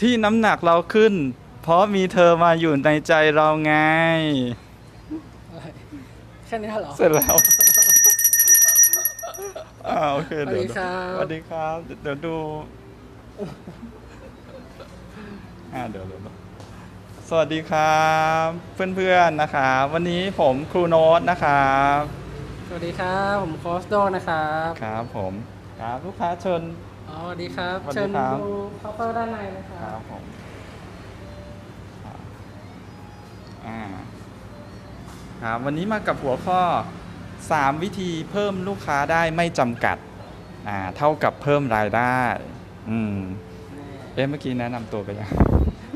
ที่น้ำหนักเราขึ้น เพราะมีเธอมาอยู่ในใจเราไงอะไรแค่นี้เหรอ เสร็จแล้วอ่าโอเคสวัสดีครับ สวัสดีครับ เดี๋ยวดูอ่าเดี๋ยวเดี๋ยวสวัสดีครับ เพื่อนๆนะครับวันนี้ผมครูโน้ตนะครับ สวัสดีครับ ผมโคสโดนะครับ ครับผม ครับลูกค้าเชิญ อ๋อสวัสดีครับ สวัสดีเชิญครับ ดูเคาน์เตอร์ด้านในนะคครัรับบผมอ่าครับวันนี้มากับหัวข้อ 3 วิธีเพิ่มลูกค้าได้ไม่จำกัดอ่าเท่ากับเพิ่มรายได้อืมเอ๊ะเมื่อกี้แนะนำตัวไปยัง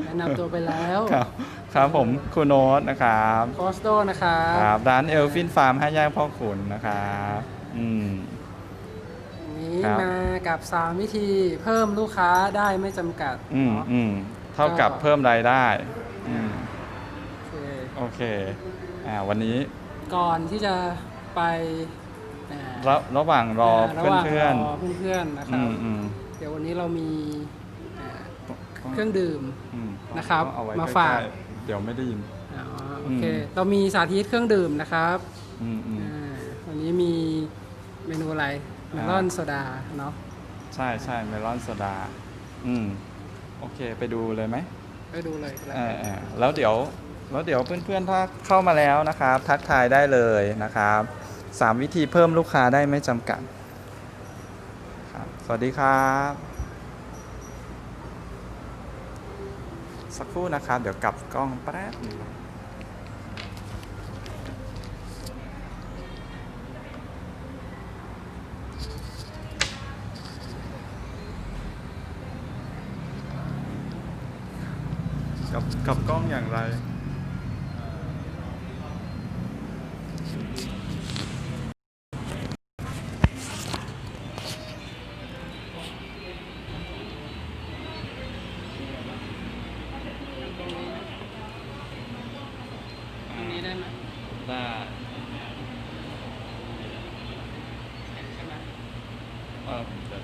แนะนำตัวไปแล้วครับครับผมครูโน้ตนะครับ โคสโดนะครับครับร้านเอลฟินฟาร์มห้าแยกพ่อขุนนะครับอืมวั นนี้ครับ มากับ 3 วิธีเพิ่มลูกค้าได้ไม่จำกัดอืมเนาะ อืมเท่ากับเพิ่มรายได้อืมโอเคโอเคอ่าวันนี้ก่อนที่จะไปอ่าระระหว่างรอระเพื่หอนว่างเพื่อนรอเพื่อนๆนะคอืรับมอืมเดี๋ยววันนี้เรามีอ่าต้องเครื่องดื่มอืมนะครับต้องเอไว้มาฝาก ใล้ๆเดี๋ยวไม่ได้ยิน อ๋อโออืมเคเรามีสาธิตเครื่องดื่มนะครับอืมอืมอ่าวันนี้มีเมนูอะไร เมลอนโซดาเนาะใช่ใช่เมลอนโซดา อืม โอเค ไปดูเลยไหมไปดูเลยก็แล้วเอกัอนเออแล้วเดี๋ยวแล้วเดี๋ยวเพื่อนๆถ้าเข้ามาแล้วนะครับ ทักทายได้เลยนะครับสามวิธีเพิ่มลูกค้าได้ไม่จำกัดครับสวัสดีครับ สักครู่นะครับ เดี๋ยวกลับกล้องแป๊บหนึง กับกล้องอย่างไรนี่ได้ไหมได้ใช่ไหมเออเดี๋ยว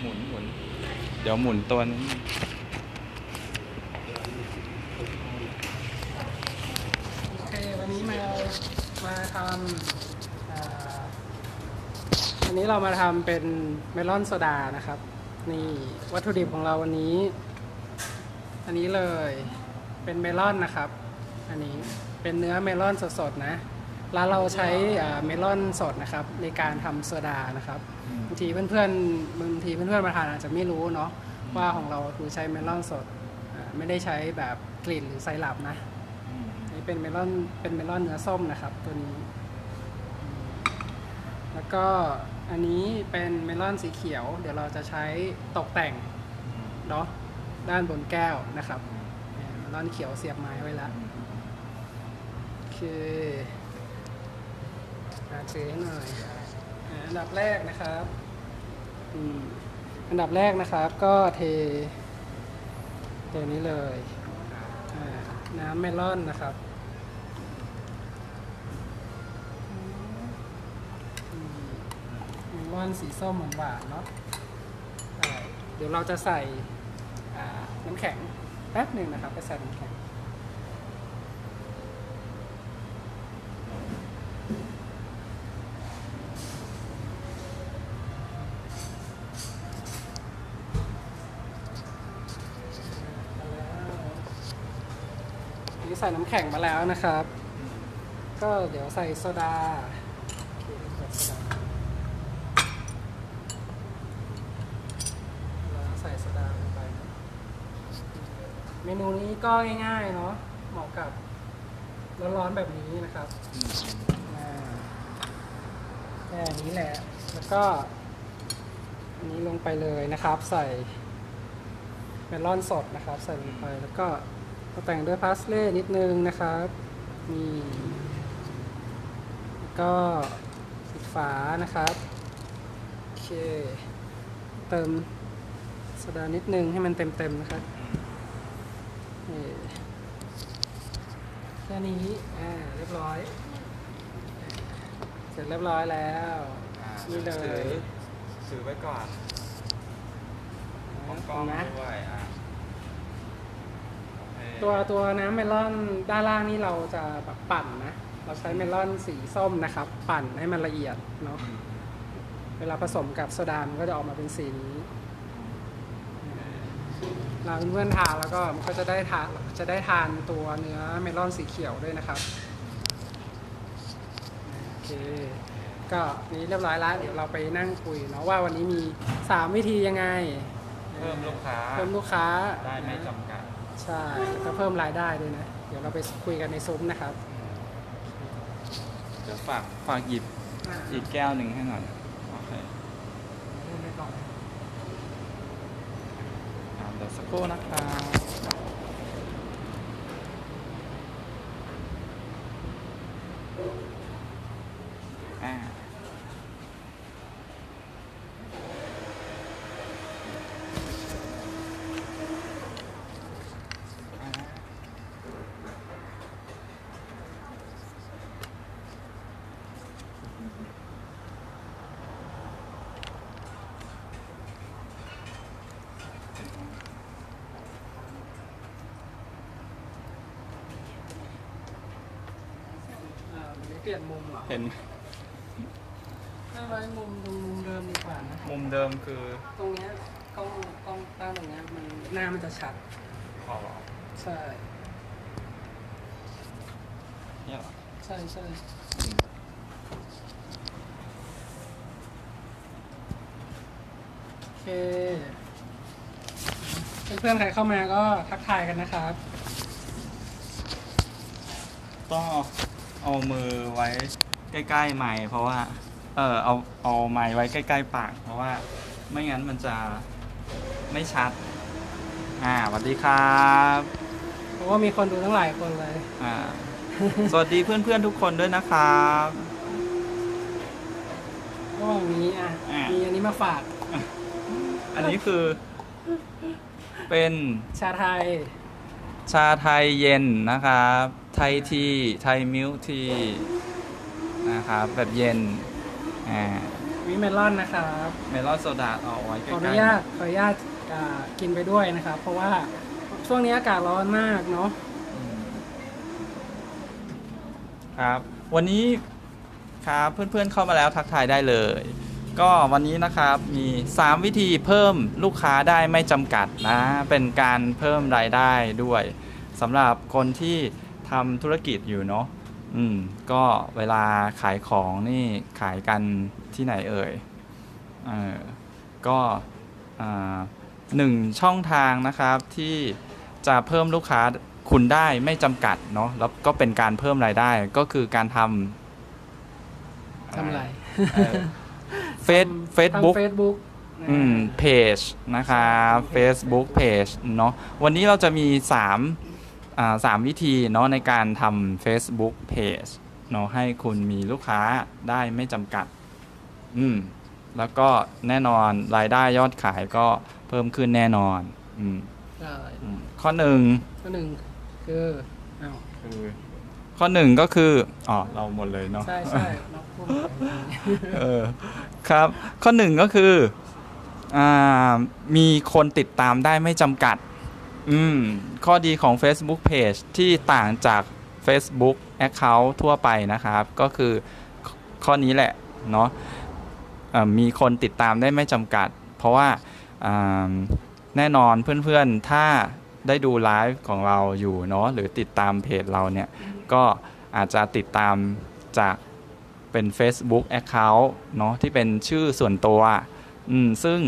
หมุนหมุน เดี๋ยวหมุนตัวนี้ โอเค วันนี้มามาทำอ่าวันนี้ เรามาทำเป็นเมลอนโซดานะครับ นี่วัตถุดิบของเราวันนี้ อันนี้เลยเป็นเมลอนนะครับ อันนี้เป็นเนื้อเมลอนสดๆนะ แล้วเราใช้เมลอนสดนะครับ ในการทำโซดานะครับบางทีเพื่อนๆบางทีเพื่อนๆมาทานอาจจะไม่รู้เนาะว่าของเราคือใช้เมลอนสดไม่ได้ใช้แบบกลิ่นหรือไซรัปนะอันนี่เป็นเมลอนเป็นเมลอนเนื้อส้มนะครับ ตัวนี้ แล้วก็ อันนี้เป็นเมลอนสีเขียว เดี๋ยวเราจะใช้ตกแต่งเนาะด้านบนแก้วนะครับเมลอนเขียวเสียบไม้ไว้แล้วโอเคอาถือให้หน่อยอันดับแรกนะครับอันดับแรกนะครับก็เทตัวนี้เลยน้ำเมลอนนะครับ เมอนสีส้มหวานเนาะเดี๋ยวเราจะใส่น้ำแข็งแป๊บหนึ่งนะครับ ไปใส่น้ำแข็งนี่ใส่น้ำแข็งมาแล้วนะครับ ก็เดี๋ยวใส่โซดาโอเคใส่โซดา แล้วใส่โซดาลงไป เมนูนี้ก็ง่ายๆเนาะเหมาะกับร้อนๆแบบนี้นะครับอ่าแค่นี้แหละ แล้วก็อันนี้ลงไปเลยนะครับ ใส่เมลอนสดนะครับ ใส่ลงไปแล้วก็ตกแต่งด้วยพาสเล่นิดนึงนะครับนี่ก็ปิดฝานะครับโอเค เติมโซดานิดนึงให้มันเต็มๆนะครับ แค่นี้อ่าเรียบร้อย เสร็จเรียบร้อยแล้วอ่านี่เลยถือถือไว้ก่อนพร้อมกล้องนะด้วยอะตัวตัวน้ำเมลอนด้านล่างนี่เราจะแบบปั่นนะ เราใช้เมลอนสีส้มนะครับ ปั่นให้มันละเอียดเนาะเวลาผสมกับโซดา มันก็จะออกมาเป็นสีนี้ เราเพื่อนๆทานแล้วก็มันก็จะได้ทานจะได้ทานตัวเนื้อเมลอนสีเขียวด้วยนะครับโอเคก็นี้เรียบร้อยแล้วเดี๋ยวเราไปนั่งคุยเนาะว่าวันนี้มี 3 วิธียังไง เพิ่มลูกค้าเพิ่มลูกค้าได้ไม่จำกัดใช่แล้วก็เพิ่มรายได้ด้วยนะ เดี๋ยวเราไปคุยกันในซุ้มนะครับ เดี๋ยวฝากฝากหยิบอ่าอีกแก้วหนึ่งให้หน่อยโอเค พูดไปก่อน อ่าเดี๋ยว สักครู่นะครับอ่าอ่าวันนี้เป ลี่ยนมุมเหรอเห็นไม่ไว้มุมตรงมุมเดิมดีกว่านะ มุมเดิมคือตรงเนี้ยกล้องกล้องตั้งตรงเนี้ยมันหน้ามันจะชัดขอหรอใช่ เนี่ยเหรอใช่ใช่โอเคเพื่อนๆใครเข้ามาก็ทักทายกันนะครับ ต้องเอา เอามือไว้ใกล้ๆไมค์เพราะว่า เออเอาเอาไมค์ไว้ใกล้ๆปาก เพราะว่าไม่งั้นมันจะไม่ชัด อ่าสวัสดีครับเพราะว่ามีคนดูตั้งหลายคนเลย อ่า สวัสดีเพื่อนๆทุกคนด้วยนะครับ ก็มีอะ อะ มีอันนี้มาฝาก อันนี้คือ เป็นชาไทย ชาไทยเย็นนะครับไทยที ไทยมิลทีนะครับแบบเย็นอ่าวิเมลอนนะครับเมลอนโซดาเอาไว้ใกขออล้นุๆญาตขออนุญาตอ่ากินไปด้วยนะครับ เพราะว่าช่วงนี้อากาศร้อนมากเนาะครับ วันนี้ครับเพื่อนๆเข้ามาแล้วทักทายได้เลย ก็วันนี้นะครับมี 3 วิธีเพิ่มลูกค้าได้ไม่จำกัดนะ เป็นการเพิ่มรายได้ด้วยสำหรับคนที่ ทำธุรกิจอยู่เนาะอืมก็เวลาขายของนี่ขายกันที่ไหนเอ่ยเออก็อ่าหนึ่งช่องทางนะครับที่จะเพิ่มลูกค้าคุณได้ไม่จำกัดเนาะแล้วก็เป็นการเพิ่มรายได้ก็คือการทำทำอะไรเฟซเฟซบุ๊กเฟซบุ๊กอืมเพจนะครับ Facebook Page เนาะวันนี้เราจะมี3อ่า สามวิธีเนาะในการทำ Facebook Page เนาะให้คุณมีลูกค้าได้ไม่จำกัด อืม แล้วก็แน่นอนรายได้ยอดขายก็เพิ่มขึ้นแน่นอน อืมใช่อืมข้อหนึ่ง ข้อหนึ่งคืออ้าวคือข้อหนึ่งก็คือ อ๋อ เราหมดเลยเนาะ ใช่ใช่นกพูดไปเออ ครับ ข้อหนึ่งก็คืออามีคนติดตามได้ไม่จำกัด อืม ข้อดีของ Facebook Page ที่ต่างจาก Facebook Account ทั่วไปนะครับ ก็คือข้อนี้แหละ เนาะมีคนติดตามได้ไม่จำกัด เพราะว่าแน่นอนเพื่อนๆ ถ้าได้ดูไลฟ์ของเราอยู่เนาะหรือติดตามเพจเราเนี่ย ก็อาจจะติดตามจากเป็น Facebook Account เนาะที่เป็นชื่อส่วนตัว อืม ซึ่ง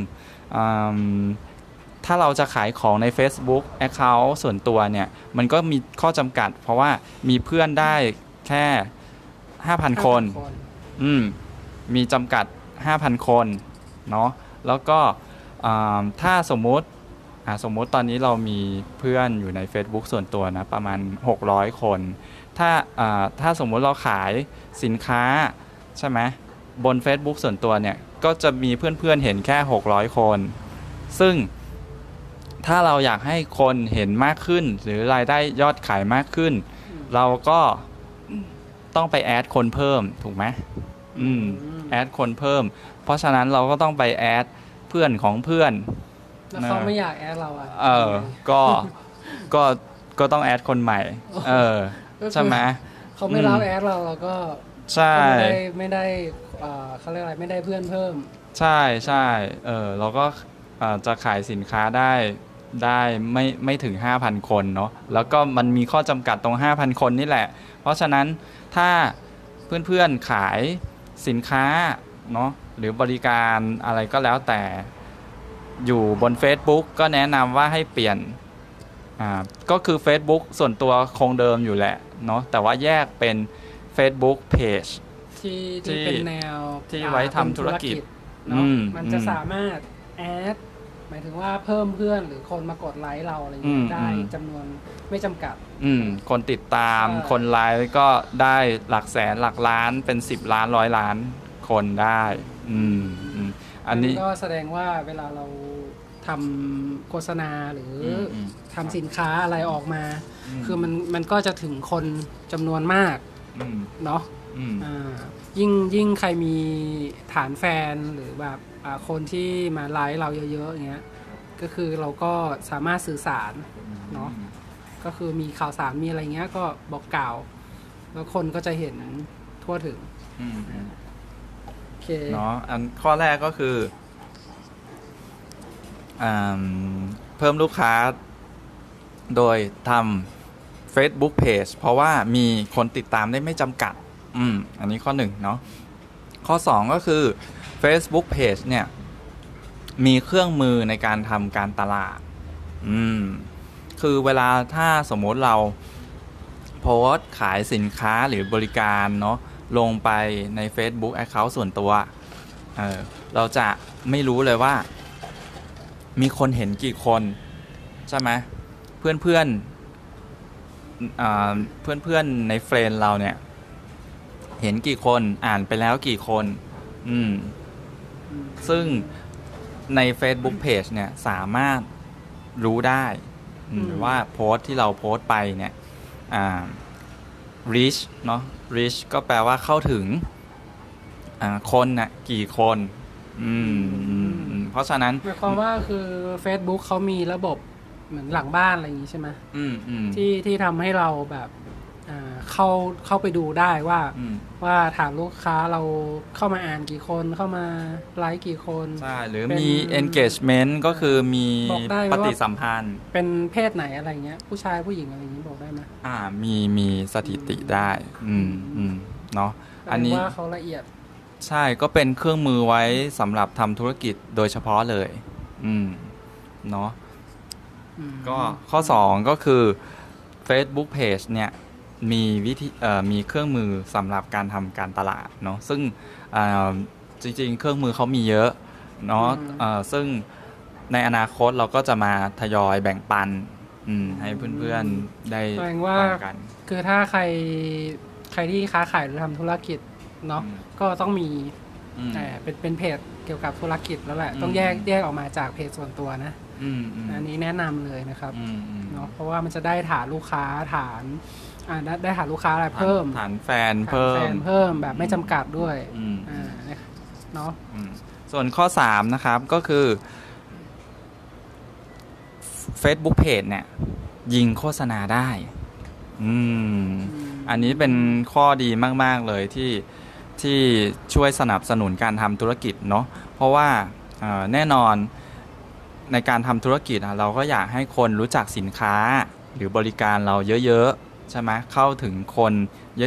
ถ้าเราจะขายของใน Facebook Account ส่วนตัวเนี่ย มันก็มีข้อจำกัด เพราะว่ามีเพื่อนได้แค่ 5,000 คน อืม มีจำกัด 5,000 คน เนาะแล้วก็อ่าถ้าสมมุติอ่าสมมุติตอนนี้เรามีเพื่อนอยู่ใน Facebook ส่วนตัวนะ ประมาณ 600 คน ถ้าอ่าถ้าสมมุติเราขายสินค้า ใช่ไหมบน Facebook ส่วนตัวเนี่ย ก็จะมีเพื่อนๆเห็นแค่ 600 คน ซึ่ง ถ้าเราอยากให้คนเห็นมากขึ้น หรือรายได้ยอดขายมากขึ้น เราก็ต้องไปแอดคนเพิ่มถูกไหมอืมแอดคนเพิ่ม เพราะฉะนั้นเราก็ต้องไปแอดเพื่อนของเพื่อนแล้วเขาไม่อยากแอดเราอะเออ ก็ก็ก็ต้องแอดคนใหม่ เออก็คือใช่ไหมเขาไม่รับอืมแอดเราเราก็ใช่ก็ไม่ได้ไม่ได้เอ่อเขาเรียกอะไรไม่ได้เพื่อนเพิ่ม ใช่ใช่เออเราก็อ่าจะขายสินค้าได้ ได้ไม่ไม่ถึง 5,000 คนเนาะแล้วก็มันมีข้อจำกัดตรง 5,000 คนนี่แหละ เพราะฉะนั้นถ้าเพื่อนๆขายสินค้าเนาะหรือบริการอะไรก็แล้วแต่อยู่บน Facebook ก็แนะนำว่าให้เปลี่ยนอ่าก็คือ Facebook ส่วนตัวคงเดิมอยู่แหละเนาะแต่ว่าแยกเป็น Facebook Page ที่ที่ที่เป็นแนวที่อ่าไว้ทำเป็นธุรกิจเนาะอืมมันจะอืมสามารถแอด หมายถึงว่าเพิ่มเพื่อนหรือคนมากดไลค์เราอะไรอย่างอืเงี้มยได้อืม จำนวนไม่จำกัด อืมคนติดตามใช่คนไลค์ก็ได้หลักแสนหลักล้านเป็น 10 ล้านร้อยล้านคนได้ อืมอืมอันนี้ ก็แสดงว่าเวลาเราทำโฆษณาหรืออมอืมทำสินค้าอะไรออกมา อืม คือมันมันก็จะถึงคนจำนวนมากอืมเนาะอืม อ่ายิ่งยิ่งใครมีฐานแฟนหรือแบบอ่า คนที่มาไลค์เราเยอะๆอย่างเงี้ยก็คือเราก็สามารถสื่อสารเนาะก็คือมีข่าวสารมีอะไรเงี้ยก็บอกกล่าว แล้วคนก็จะเห็นทั่วถึงอืมอืมโอเคเนาะอันข้อแรกก็คืออ่าเพิ่มลูกค้าโดยทำ Facebook Page เพราะว่ามีคนติดตามได้ไม่จำกัด อืม อันนี้ข้อหนึ่งเนาะข้อ2ก็คือ Facebook Page เนี่ย มีเครื่องมือในการทำการตลาด อืม คือเวลาถ้าสมมติเราโพสขายสินค้าหรือบริการเนาะลงไปใน Facebook Account ส่วนตัวเออเราจะไม่รู้เลยว่า มีคนเห็นกี่คน ใช่ไหมเพื่อนเพื่อนเพื่อนเพื่อนในเฟรนเราเนี่ย เห็นกี่คนอ่านไปแล้วกี่คน อืม ซึ่งใน Facebook Page เนี่ยสามารถรู้ได้อืมอืมว่าโพสต์ที่เราโพสต์ไปเนี่ยอ่า reach เนาะ reach ก็แปลว่าเข้าถึงอ่าคนน่ะกี่คนอืมอืมอืมเพราะฉะนั้นหมายความว่าคือ Facebook เขามีระบบเหมือนหลังบ้านอะไรอย่างงี้ใช่ไหมอืมอืมที่ที่ทำให้เราแบบอ่า เข้าเข้าไปดูได้ว่า อืมว่าฐานลูกค้าเราเข้ามาอ่านกี่คนเข้ามาไลค์กี่คน ใช่หรือเป็นมี engagement ก็คือมีบอกได้ไหมปว่า ฏิสัมพันธ์ เป็นเพศไหนอะไรเงี้ย ผู้ชายผู้หญิงอะไรอย่างนี้บอกได้ไหมอ่ามีมีสถิติได้ อืมอืมเนาะอันนี้แสดงว่าเขาละเอียด ใช่ก็เป็นเครื่องมือไว้สำหรับทำธุรกิจโดยเฉพาะเลย อืม เนาะ อืมก็ข้อ 2 ก็คือ Facebook Page เนี่ย มีวิธีเอ่อมีเครื่องมือสำหรับการทำการตลาดเนาะซึ่งอ่าจริงๆ เครื่องมือเขามีเยอะเนาะเอ่อซึ่งในอนาคตเราก็จะมาทยอยแบ่งปันอืมให้เพื่อนๆได้แสดงว่าฟังกันคือถ้าใครใครที่ค้าขายหรือทำธุรกิจเนาะอืมก็ต้องมีอืมเอ่อเป็นเป็นเพจเกี่ยวกับธุรกิจแล้วแหละอืมต้องแยกแยกออกมาจากเพจส่วนตัวนะอืมอืมอันนี้แนะนำเลยนะครับอืมอืมเนาะเพราะว่ามันจะได้ฐานลูกค้าฐาน อ่าได้ได้ฐานลูกค้าอะไรเพิ่มฐานแฟนฐานเพิ่แฟมนเพิ่มแบบไม่จำกัดด้วยอืมอ่าเนาะอืมส่วนข้อ 3 นะครับก็คือ Facebook Page เนี่ย ยิงโฆษณาได้ อืม อันนี้เป็นข้อดีมาก ๆ เลยที่ที่ช่วยสนับสนุนการทำธุรกิจเนาะเพราะว่าเอ่อแน่นอนในการทำธุรกิจอะเราก็อยากให้คนรู้จักสินค้าหรือบริการเราเยอะ ๆ ใช่ไหมเข้าถึงคน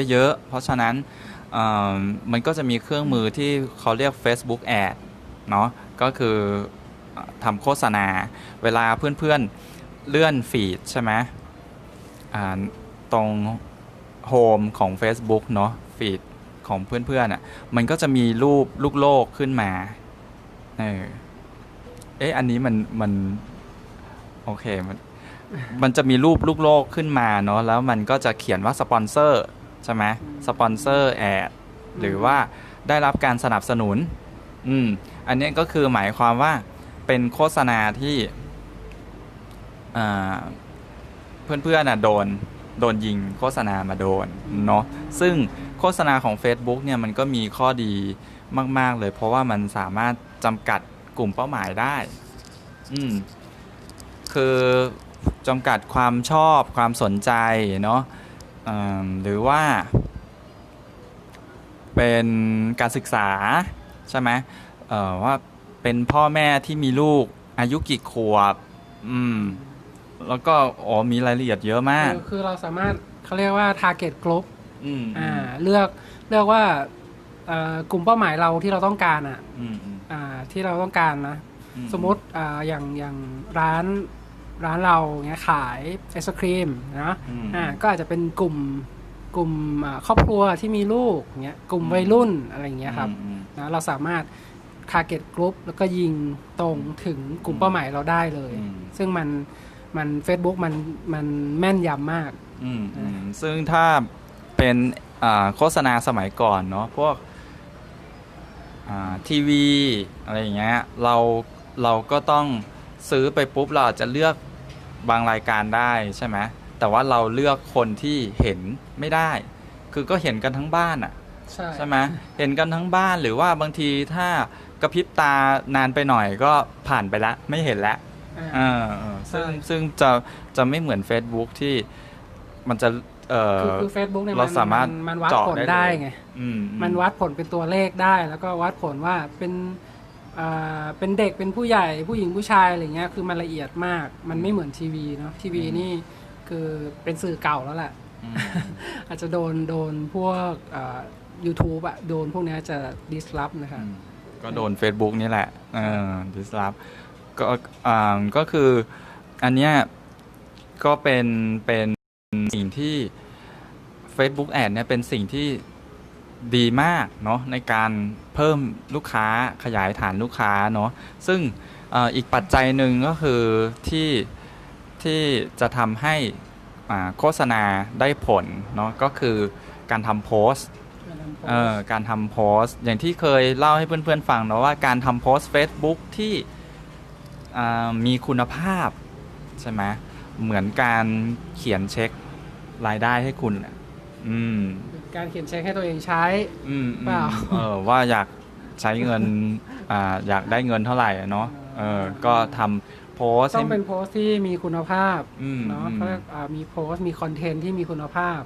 เยอะๆ เพราะฉะนั้นมันก็จะมีเครื่องมือที่เขาเรียก Facebook Ad เนาะก็คือทำโฆษณา เวลาเพื่อนๆเลื่อนฟีดใช่ไหมตรงโฮมของ Facebook เนาะฟีดของเพื่อนๆอะมันก็จะมีรูปลูกโลกขึ้นมาเออเอ๊ะอันนี้มันมัน โอเคมัน มันจะมีรูปลูกโลกขึ้นมาเนาะแล้วมันก็จะเขียนว่าสปอนเซอร์ใช่ไหมสปอนเซอร์แอดหรือว่าได้รับการสนับสนุน อืม อันนี้ก็คือหมายความว่าเป็นโฆษณาที่อ่าเพื่อนๆนะโดนโดนยิงโฆษณามาโดนเนาะซึ่งโฆษณาของ Facebook เนี่ยมันก็มีข้อดีมาก ๆ เลย เพราะว่ามันสามารถจำกัดกลุ่มเป้าหมายได้ อืมคือ จำกัดความชอบความสนใจเนาะอืมหรือว่า เป็นการศึกษา ใช่ไหมเอ่อว่าเป็นพ่อแม่ที่มีลูกอายุกี่ขวบอืมแล้วก็อ๋อมีรายละเอียดเยอะมาก คือคือเราสามารถเขาเรียกว่า target group อืมอ่าเลือกเลือกว่าเอ่อกลุ่มเป้าหมายเราที่เราต้องการอะอืมอืมอ่าที่เราต้องการนะอืสมมติอ่าอย่างอย่างร้าน ร้านเราเงี้ยขายไอศครีมนะอืมอ่าก็อาจจะเป็นกลุ่มกลุ่มอ่าครอบครัวที่มีลูกเงี้ยกลุ่มวัยรุ่นอะไรเงี้ยครับอืมนะเราสามารถ target group แล้วก็ยิงตรงถึงกลุ่มเป้าหมายเราได้เลยอืมซึ่งมันมัน Facebook มันมันแม่นยำมากอืมอืมซึ่งถ้าเป็นอ่าโฆษณาสมัยก่อนเนาะพวกอ่าทีวี อะไรอย่างเงี้ยเราเราก็ต้อง ซื้อไปปุ๊บเราอาจจะเลือกบางรายการได้ใช่ไหมแต่ว่าเราเลือกคนที่เห็นไม่ได้ คือก็เห็นกันทั้งบ้านอะใช่ใช่ไหมเห็นกันทั้งบ้านหรือว่าบางทีถ้ากระพริบตานานไปหน่อยก็ผ่านไปละไม่เห็นแล้วอ่าเออเออซึ่งใช่ซึ่งจะจะไม่เหมือน Facebook ที่มันจะเออคือคือ Facebook เนี่ยเรามันสามารถนมันวัดเจาะผลได้ได้เลยไงอืมมันวัดผลเป็นตัวเลขได้แล้วก็วัดผลว่าเป็นอ่า เป็นเด็กเป็นผู้ใหญ่ผู้หญิงผู้ชายอะไรเงี้ยคือมันละเอียดมาก มันไม่เหมือนทีวีเนาะทีวีนี่คือเป็นสื่อเก่าแล้วแหละอืมอาจจะโดนโดนพวกยูทูบอะโดนพวกเนี้ยจะดิสลอฟนะครับอืมก็โดน Facebook นี่แหละเออดิสลอฟก็อ่าก็คืออันเนี้ยก็เป็นเป็นสิ่งที่ Facebook Ad เนี่ยเป็นสิ่งที่ ดีมากเนาะในการเพิ่มลูกค้าขยายฐานลูกค้าเนาะซึ่งออีกปัจจัยหนึ่งก็คือที่ที่จะทำให้โฆษณาได้ผลเนาะก็คือการทำโพสต์เอ่อการทำโพสต์อย่างที่เคยเล่าให้เพื่อนๆฟังเนาะว่าการทำโพสต์ Facebook ที่มีคุณภาพใช่ไหมเหมือนการเขียนเช็ครายได้ให้คุณอืม การเขียนเช็คให้ตัวเองใช้อืมเปล่า เออว่าอยากใช้เงิน อ่าอยากได้เงินเท่าไหร่อะเนาะเออก็ทำโพสต์ต้อให้งเป็นโพสต์ที่มีคุณภาพอืมเนาะอืมเขาเรียกอ่ามีโพสต์มีคอนเทนต์ที่มีคุณภาพ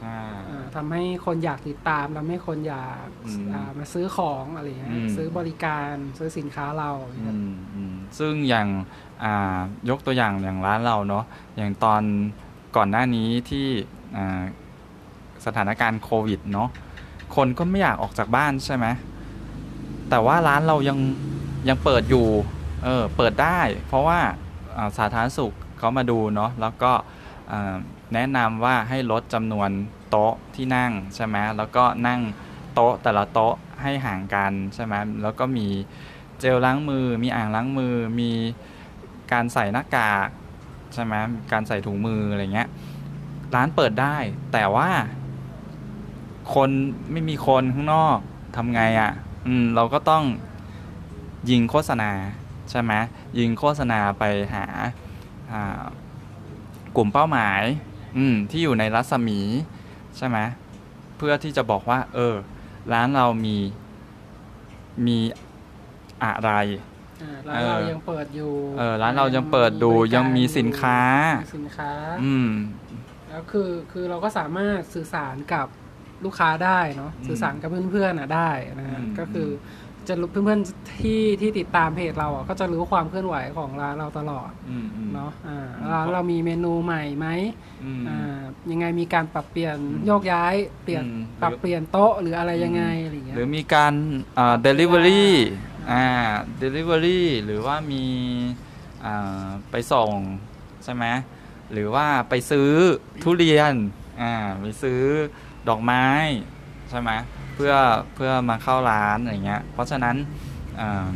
ใช่ อ่าทำให้คนอยากติดตามทำให้คนอยากอืมอ่ามาซื้อของอะไรเงี้ยอืม ซื้อบริการซื้อสินค้าเราอืมอืมซึ่งอย่างอ่ายกตัวอย่างอย่างร้านเราเนาะอย่างตอนก่อนหน้านี้ที่อ่า สถานการณ์โควิดเนาะคนก็ไม่อยากออกจากบ้านใช่ไหมแต่ว่าร้านเรายังยังเปิดอยู่เออเปิดได้ เพราะว่าสาธารณสุขเขามาดูเนาะแล้วก็แนะนำว่าให้ลดจำนวนโต๊ะที่นั่งใช่ไหมแล้วก็นั่งโต๊ะแต่ละโต๊ะให้ห่างกันใช่ไหมแล้วก็มีเจลล้างมือ มีอ่างล้างมือ มีการใส่หน้ากากใช่ไหมการใส่ถุงมืออะไรเงี้ยร้านเปิดได้แต่ว่า คนไม่มีคนข้างนอกทำไงอะ่ะ อืม เราก็ต้องยิงโฆษณาใช่ไหมยิงโฆษณาไปหาอ่ากลุ่มเป้าหมาย อืม ที่อยู่ในรัศมีใช่ไหมเพื่อที่จะบอกว่า เออ ร้านเรามีมีอะไรอ่าร้านเราเออยังเปิดอยู่ เออ ร้านเรายังเปิดดูบริกรยังมีสินค้ามีสินค้า อืม แล้วคือ คือเราก็สามารถสื่อสารกับ ลูกค้าได้เนาะอืมสื่อสารกับเพื่อนๆอะได้นะฮะอืมก็คือจะรู้เพื่อนๆที่ที่ติดตามเพจเราอะก็จะรู้ความเคลื่อนไหวของร้านเราตลอดอืมอืมเนาะอ่าอืมร้านเรามีเมนูใหม่ไหมอืมอ่ายังไงมีการปรับเปลี่ยนอืมโยกย้ายเปลี่ยนอืมปรับเปลี่ยนโต๊ะหรืออะไรยังไงอะไรอย่างเงี้ยหรือมีการอ่า delivery อ่า delivery หรือว่ามีอ่าไปส่งใช่ไหมหรือว่าไปซื้อทุเรียนอ่าไปซื้อ ดอกไม้ใช่ไหมเพื่อเพื่อมาเข้าร้านอะไรเงี้ยเพราะฉะนั้นอ่า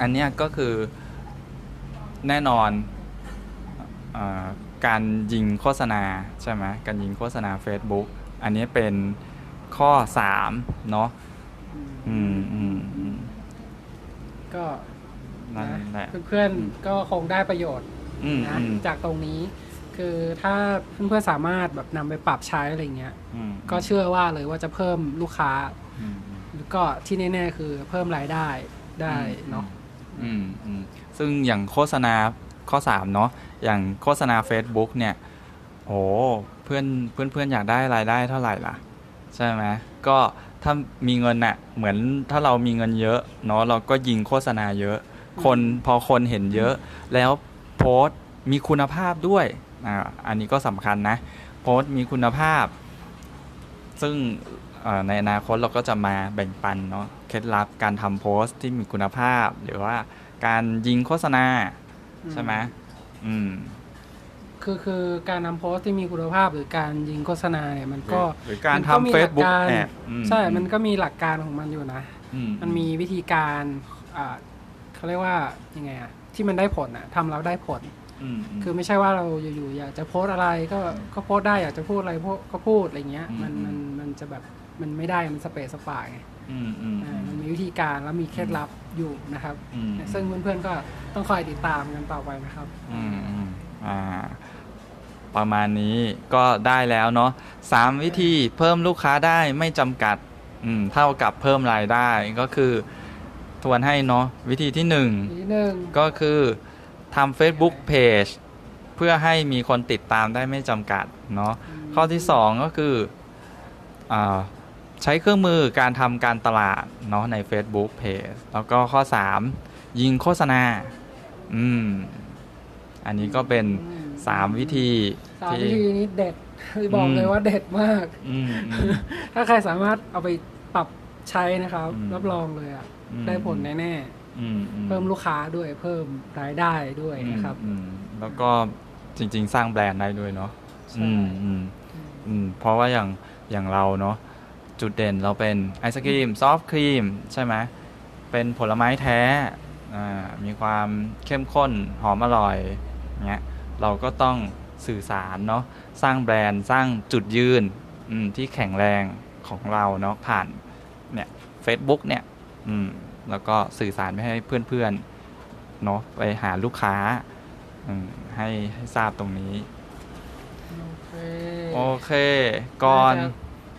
อันเนี้ยก็คือแน่นอนอาการยิงโฆษณาใช่ไหมการยิงโฆษณา Facebook อันนี้เป็นข้อ3เนาะอืมอืมอืมก็นั่นนะแหละเพื่อนอืมๆก็คงได้ประโยชน์อืมนะอืมจากตรงนี้ คือถ้าเพื่อนๆสามารถแบบนำไปปรับใช้อะไรเงี้ย อืมก็เชื่อว่าเลยว่าจะเพิ่มลูกค้า อืมแล้วก็ที่แน่ๆคือเพิ่มรายได้ได้เนาะ อืมอืมซึ่งอย่างโฆษณาข้อ 3 เนาะอย่างโฆษณา Facebook เนี่ยโอ้เพื่อนเพื่อนเพื่อนอยากได้รายได้เท่าไหร่ล่ะ ใช่ไหมก็ถ้ามีเงินน่ะเหมือนถ้าเรามีเงินเยอะเนาะเราก็ยิงโฆษณาเยอะ คนพอคนเห็นเยอะ แล้วโพสต์มีคุณภาพด้วย อ่าอันนี้ก็สำคัญนะ โพสต์มีคุณภาพ ซึ่งเอ่อในอนาคตเราก็จะมาแบ่งปันเนาะเคล็ดลับการทำโพสต์ที่มีคุณภาพ หรือว่าการยิงโฆษณา ใช่ไหมอืมคือคือการนำโพสต์ที่มีคุณภาพหรือการยิงโฆษณาเนี่ยมันก็หรือการมันก็มีทำ Facebook หลักการแอดอืใช่ มันก็มีหลักการของมันอยู่นะอืมันมีวิธีการอ่าเขาเรียกว่ายังไงอะที่มันได้ผลอะทำแล้วได้ผลอืมม คือไม่ใช่ว่าเราอยู่ๆอยากจะโพสต์อะไรก็ก็โพสต์ได้อยากจะพูดอะไรพวกก็พูดอะไรเงี้ยอืมมันอืมันมมันจะแบบมันไม่ได้มันสเปซสปาไงอืมอืมอ่ามันมีวิธีการแล้วมีเคล็ดลับอยู่นะครับอืมซึ่งเพื่อนๆก็ต้องคอยติดตามกันต่อไปนะครับอืมอืมอ่าประมาณนี้ก็ได้แล้วเนาะสามวิธีเพิ่มลูกค้าได้ไม่จำกัดอืมเท่ากับเพิ่มรายได้ก็คือทวนให้เนาะวิธีที่หนึ่งทีหนึ่งก็คือ ทำ Facebook Page เพื่อให้มีคนติดตามได้ไม่จำกัดเนาะข้อที่ 2 ก็คืออาใช้เครื่องมือการทำการตลาดเนาะใน Facebook Page แล้วก็ข้อ 3 ยิงโฆษณาอืมอันนี้ก็เป็นอืม3วิธีสามวิธีนี้เด็ดบอกเลยว่าเด็ดมากอืมอืมถ้าใครสามารถเอาไปปรับใช้นะครับอืมรับรองเลยอะอืมได้ผลแน่อืมอืๆ เพิ่มลูกค้าด้วยเพิ่มรายได้ด้วยนะครับอืมอืมแล้วก็จริง ๆ สร้างแบรนด์ได้ด้วยเนาะใช่อืมอืมอืมเพราะว่าอย่างอย่างเราเนาะจุดเด่นเราเป็นไอศครีมซอฟต์ครีมใช่ไหมเป็นผลไม้แท้อ่ามีความเข้มข้นหอมอร่อยเงี้ยเราก็ต้องสื่อสารเนาะสร้างแบรนด์สร้างจุดยืนอืมที่แข็งแรงของเราเนาะผ่านเนี่ย Facebook เนี่ยอืม แล้วก็สื่อสารไปให้เพื่อนๆเนาะไปหาลูกค้าอืมให้ให้ทราบตรงนี้ โอเคโอเคก่อนน่าจะ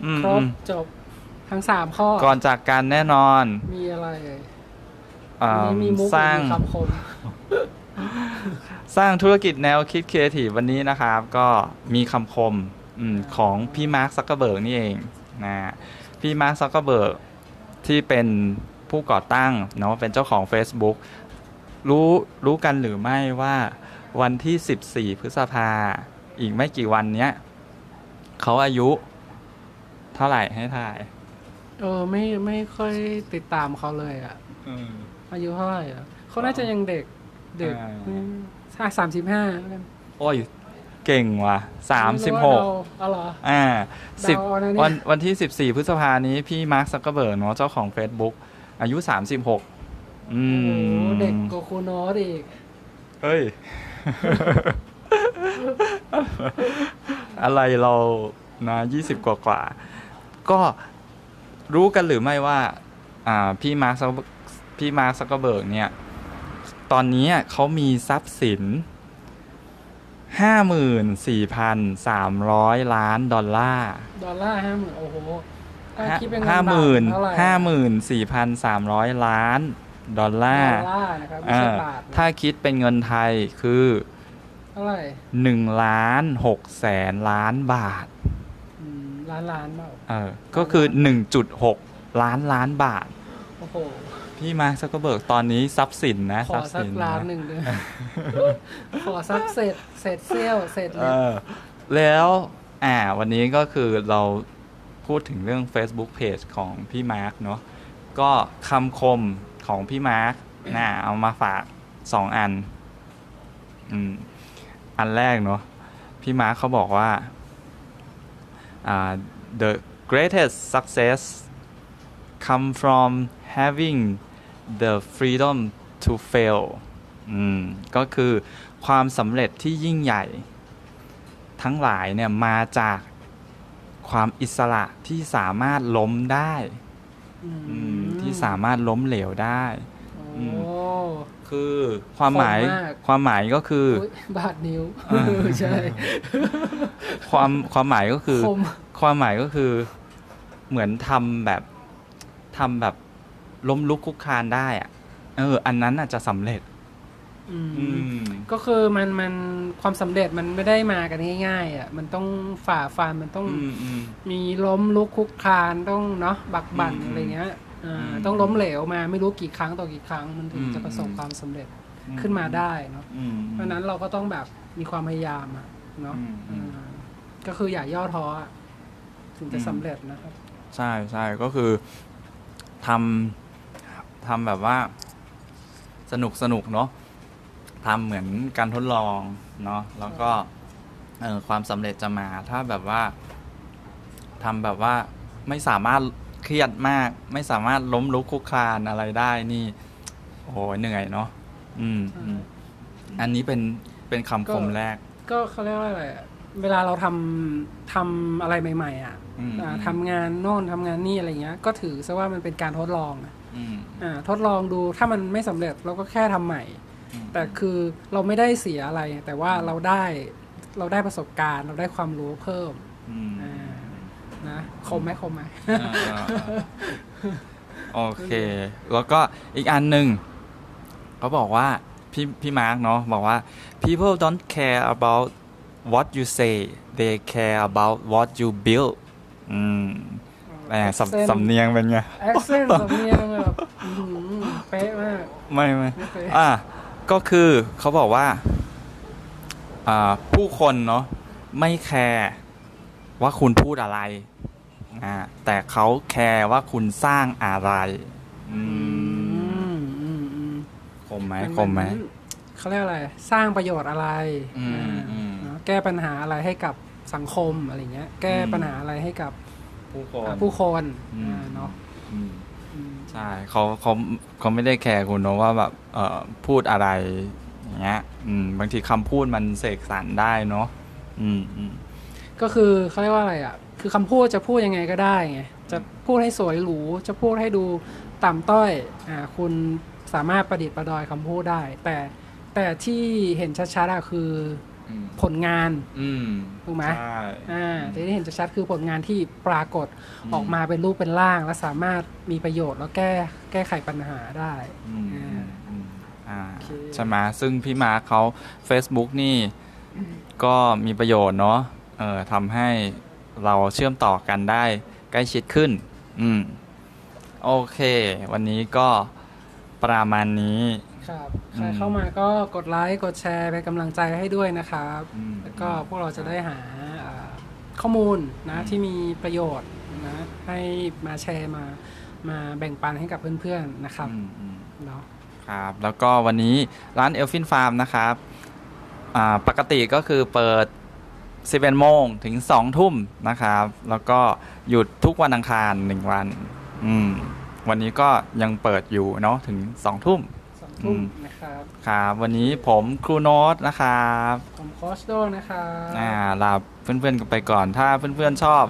อืมครอืบมจบทั้งสามข้อ ก่อนจากกันแน่นอน มีอะไรเอ่ยอ่ามีมีมุกสร้างหอมีคำคมสร้างธุรกิจแนวคิดครีเอทีฟวันนี้นะครับ ก็มีคำคมอืมของพี่มาร์คซักเกอร์เบิร์กนี่เองนะพี่มาร์คซักเกอร์เบิร์กที่เป็น ผู้ก่อตั้งเนาะเป็นเจ้าของ Facebook รู้รู้กันหรือไม่ว่าวันที่ 14 พฤษภาอีกไม่กี่วันเนี้ยเขาอายุเท่าไหร่ให้ถ่าย เออไม่ไม่ค่อยติดตามเขาเลยอะอายุเท่าไหร่อะเขาน่าจะยังเด็กเด็กอ่าสามสิบห้ากันโอ้ยเก่งว่ะสามสิบหกเอาเหรออ่าสิบเดาเอานะเนี่ยวันวันที่สิบสี่พฤษภานี้พี่มาร์คซักเกอร์เบิร์กเนาะเจ้าของ Facebook อายุสามสิบหกอืโอ้มโหเด็กกว่าครูโนอตอีก เฮ้ย อะไรเรานะยี่สิบกว่ากว่า ก็รู้กันหรือไม่ว่า อ่า พี่มาร์คซักพี่มาร์คซักเกอร์เบิร์กเนี่ย ตอนนี้เขามีทรัพย์สินห้าหมื่นสี่พันสามร้อยล้านดอลลาร์ ดอลลาร์ห้าหมื่นโอ้โห ถ้าคิดเป็นเงินห้าบาหทมื่นเท่าไหร่ ห้าหมื่นสี่พันสามร้อยล้าน ดอลลาดร์อลลาร์นะครับไม่อ่าใช่บาทนะถ้าคิดเป็นเงินไทยคือเท่าไหร่หนึ่งล้านหกแสนล้านบาทอืมล้านล้านเปล่าเออก็คือหนึ่งจุดหกล้านล้านบาท โอ้โหพี่มาร์คซักเกอร์เบิร์กตอนนี้ทรัพย์สินนะขทอรัพย์สักสินล้านนะหนึ่งด้วยขอสักเศษเศษเสี้ยวเศษเอเล็กอแล้วอ่าวันนี้ก็คือเรา พูดถึงเรื่อง Facebook Page ของพี่มาร์คเนาะก็คำคมของพี่มาร์คนะเอามาฝากสองอันอันแรกเนาะพี่มาร์คเขาบอกว่า the greatest success come from having the freedom to fail ก็คือความสำเร็จที่ยิ่งใหญ่ ทั้งหลายเนี่ยมาจาก ความอิสระที่สามารถล้มได้อือืมมที่สามารถล้มเหลวได้โอ้ คือความหมายคมมาก ความหมายก็คือ อุ๊ยบาดนิ้วอ่า ใช่ ความความหมายก็คือ คม ความหมายก็คือ เหมือนทำแบบทำแบบล้มลุกคลุกคลานได้อะเออ อันนั้นอาจจะสำเร็จอืมอืม ก็คือมันมันความสำเร็จมันไม่ได้มากันง่ายๆอะมันต้องฝ่าฟันมันต้องอืมอืมมีล้มลุกคุกคลานต้องเนาะบักบั่นอืมอะไรเงี้ยอ่าอืมต้องล้มเหลวมาไม่รู้กี่ครั้งต่อกี่ครั้งมันถึงอืมจะประสบความสำเร็จอืขึ้นมาได้เนาะอืมเพราะฉะนั้นเราก็ต้องแบบมีความพยายามอะเนาะอืมอืมอ่าก็คืออย่าย่อท้ออะถึงจะอืมสำเร็จนะครับ ใช่ใช่ก็คือทำทำแบบว่า สนุกสนุกเนาะ ทำเหมือนการทดลองเนาะแล้วก็เออความสำเร็จจะมา ถ้าแบบว่าทำแบบว่าไม่สามารถเครียดมาก ไม่สามารถล้มลุกคลุกคลานอะไรได้นี่ โอ้โหเหนื่อยเนาะอืมอืมอันนี้เป็นเป็นคำคมแรก ก็เขาเรียกว่าอะไรอะเวลาเราทำทำอะไรใหม่ ๆ อะอืมอ่าทำงานโน่นทำงานนี่อะไรเงี้ย ก็ถือซะว่ามันเป็นการทดลองอะอืมอ่าทดลองดูถ้ามันไม่สำเร็จเราก็แค่ทำใหม่อืม แต่คือเราไม่ได้เสียอะไร แต่ว่าเราได้เราได้ประสบการณ์ เราได้ความรู้เพิ่มอืมอ่านะคมไหมคมไหมอ่าอ่าอ่าโอเค แล้วก็อีกอันหนึ่งเขาบอกว่าพี่พี่มาร์กเนาะบอกว่า people don't care about what you say they care about what you build อืมแหมสำสำเนียงเป็นไงแอคเซนต์สำเนียงแบบอื้อหือเป๊ะมาก ไม่ไม่ไม่เป๊ะอะ ก็คือเขาบอกว่าอ่าผู้คนเนาะไม่แคร์ว่าคุณพูดอะไรอ่าแต่เขาแคร์ว่าคุณสร้างอะไรอือืมมอืมอืมคมไหมนคมไหมนเขาเรียกอะไร สร้างประโยชน์อะไรอืมอ่าอืมเนอะแก้ปัญหาอะไรให้กับสังคมอะไรเงี้ย แก้อืมปัญหาอะไรให้กับผู้คนอ่าผู้คนอืมอ่าเนาะอืมอืม ใช่เขาเขาเขาไม่ได้แคร์คุณเนอะว่าแบบเอ่อพูดอะไรอย่างเงี้ยอืมบางทีคำพูดมันเสกสรรได้เนาะอืมอืม ก็คือเขาเรียกว่าอะไรอะ คือคำพูดจะพูดยังไงก็ได้ไง จะพูดให้สวยหรู จะพูดให้ดูต่ำต้อย อ่า คุณสามารถประดิษฐ์ประดอยคำพูดได้ แต่แต่ที่เห็นชัดๆอะคือ ผลงานอืมถูกไหมใช่อ่าแต่ที่เห็นชัดๆคือผลงานที่ปรากฏอืมออกมาเป็นรูปเป็นร่าง และสามารถมีประโยชน์แล้วแก้แก้ไขปัญหาได้อืมอ่าอืมอ่าโอเคใช่ไหมซึ่งพี่มาร์คเขา Facebook นี่ก็มีประโยชน์เนาะเออทำให้เราเชื่อมต่อกันได้ใกล้ชิดขึ้น อืม โอเค วันนี้ก็ประมาณนี้ ครับใครอืมเข้ามาก็กดไลค์กดแชร์เป็นกำลังใจให้ด้วยนะครับ อืม แล้วก็พวกเราจะได้หาอ่าข้อมูลนะอืมที่มีประโยชน์นะให้มาแชร์มามาแบ่งปันให้กับเพื่อนๆนะครับอืมอืม เนาะ ครับแล้วก็วันนี้ร้านเอลฟินฟาร์มนะครับอ่าปกติก็คือเปิด 11โมงถึง 2 ทุ่มนะครับ แล้วก็หยุดทุกวันอังคาร 1 วันอืมวันนี้ก็ยังเปิดอยู่เนาะถึง 2 ทุ่มสอง ทุ่มอืมนะครับ ครับ วันนี้ผมครูโน้ตนะครับ ผมโคชโดนะครับอ่าลาเพื่อนๆกันไปก่อน ถ้าเพื่อนๆชอบ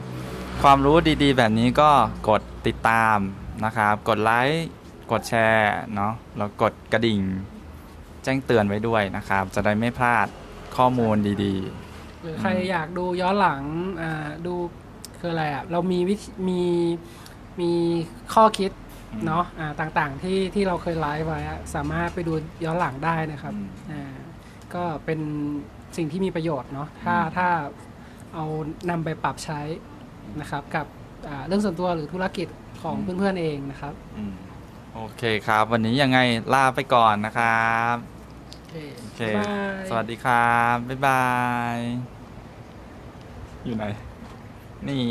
ความรู้ดีๆ แบบนี้ก็กดติดตามนะครับ กดไลค์กดแชร์เนาะแล้วกดกระดิ่ง แจ้งเตือนไว้ด้วยนะครับ จะได้ไม่พลาดข้อมูลดีหรือใครอืมอยากดูย้อนหลังอ่าดูคืออะไรอะเรามีวิธีมีมีข้อคิดอืม เนาะอ่าต่างๆที่ที่เราเคยไลฟ์ไว้อะสามารถไปดูย้อนหลังได้นะครับอืมอ่าก็เป็นสิ่งที่มีประโยชน์เนาะถ้าอืมถ้าเอานำไปปรับใช้นะครับ กับอ่าเรื่องส่วนตัวหรือธุรกิจของเพื่อนๆเองนะครับๆอืมโอเคครับ วันนี้ยังไงลาไปก่อนนะครับโอเคโอเคบ๊ายบายสวัสดีครับ บ๊ายบาย อยู่ไหน นี่